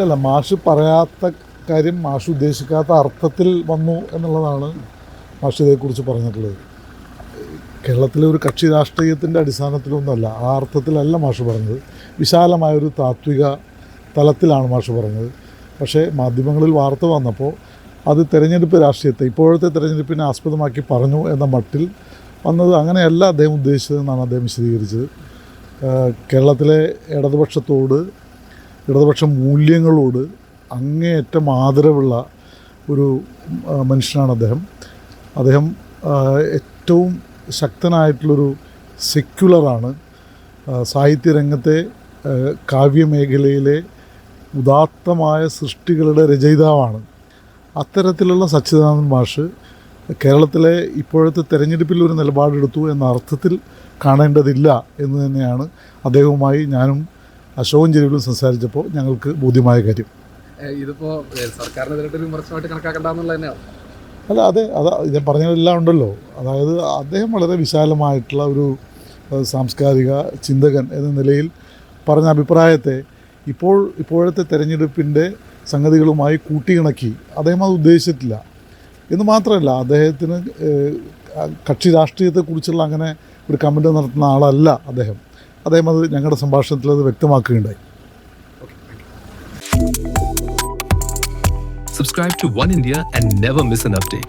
അല്ല മാഷ് പറയാത്ത കാര്യം മാഷ് ഉദ്ദേശിക്കാത്ത അർത്ഥത്തിൽ വന്നു എന്നുള്ളതാണ് മാഷ് ഇതേക്കുറിച്ച് പറഞ്ഞിട്ടുള്ളത്. കേരളത്തിലെ ഒരു കക്ഷി രാഷ്ട്രീയത്തിന്റെ അടിസ്ഥാനത്തിലൊന്നുമല്ല ആ അർത്ഥത്തിലല്ല മാഷ് പറഞ്ഞത്. വിശാലമായൊരു താത്വിക തലത്തിലാണ് മാഷ് പറഞ്ഞത്. പക്ഷേ മാധ്യമങ്ങളിൽ വാർത്ത വന്നപ്പോൾ അത് തെരഞ്ഞെടുപ്പ് രാഷ്ട്രീയത്തെ ഇപ്പോഴത്തെ തെരഞ്ഞെടുപ്പിനെ ആസ്പദമാക്കി പറഞ്ഞു എന്ന മട്ടിൽ വന്നത് അങ്ങനെയല്ല അദ്ദേഹം ഉദ്ദേശിച്ചതെന്നാണ് അദ്ദേഹം വിശദീകരിച്ചത്. കേരളത്തിലെ ഇടതുപക്ഷത്തോട് ഇടതുപക്ഷ മൂല്യങ്ങളോട് അങ്ങേയറ്റം ആദരവുള്ള ഒരു മനുഷ്യനാണ് അദ്ദേഹം. അദ്ദേഹം ഏറ്റവും ശക്തനായിട്ടുള്ളൊരു സെക്യുലറാണ്. സാഹിത്യരംഗത്തെ കാവ്യമേഖലയിലെ ഉദാത്തമായ സൃഷ്ടികളുടെ രചയിതാവാണ്. അത്തരത്തിലുള്ള സച്ചിദാനന്ദൻ മാഷ് കേരളത്തിലെ ഇപ്പോഴത്തെ തെരഞ്ഞെടുപ്പിൽ ഒരു നിലപാടെടുത്തു എന്ന അർത്ഥത്തിൽ കാണേണ്ടതില്ല എന്ന് തന്നെയാണ് അദ്ദേഹവുമായി ഞാനും അശോകൻ ജെരുവിലും സംസാരിച്ചപ്പോൾ ഞങ്ങൾക്ക് ബോധ്യമായ കാര്യം. ഇതിപ്പോൾ സർക്കാരിനെതിരായിട്ട് വിമർശനമായിട്ട് കണക്കാക്കണ്ടെന്നുള്ള തന്നെയാണ്? അല്ല അതെ അത് ഞാൻ പറഞ്ഞതെല്ലാം ഉണ്ടല്ലോ. അതായത് അദ്ദേഹം വളരെ വിശാലമായിട്ടുള്ള ഒരു സാംസ്കാരിക ചിന്തകൻ എന്ന നിലയിൽ പറഞ്ഞ അഭിപ്രായത്തെ ഇപ്പോൾ ഇപ്പോഴത്തെ തെരഞ്ഞെടുപ്പിന്റെ സംഗതികളുമായി കൂട്ടിയിണക്കി അദ്ദേഹം അത് ഉദ്ദേശിച്ചിട്ടില്ല. എന്ന് മാത്രമല്ല അദ്ദേഹത്തിന് കക്ഷി രാഷ്ട്രീയത്തെക്കുറിച്ചുള്ള അങ്ങനെ ഒരു കമന്റ് നടത്തുന്ന ആളല്ല അദ്ദേഹം. അദ്ദേഹം അത് ഞങ്ങളുടെ സംഭാഷണത്തിൽ അത് വ്യക്തമാക്കുകയുണ്ടായി. Subscribe to One India and never miss an update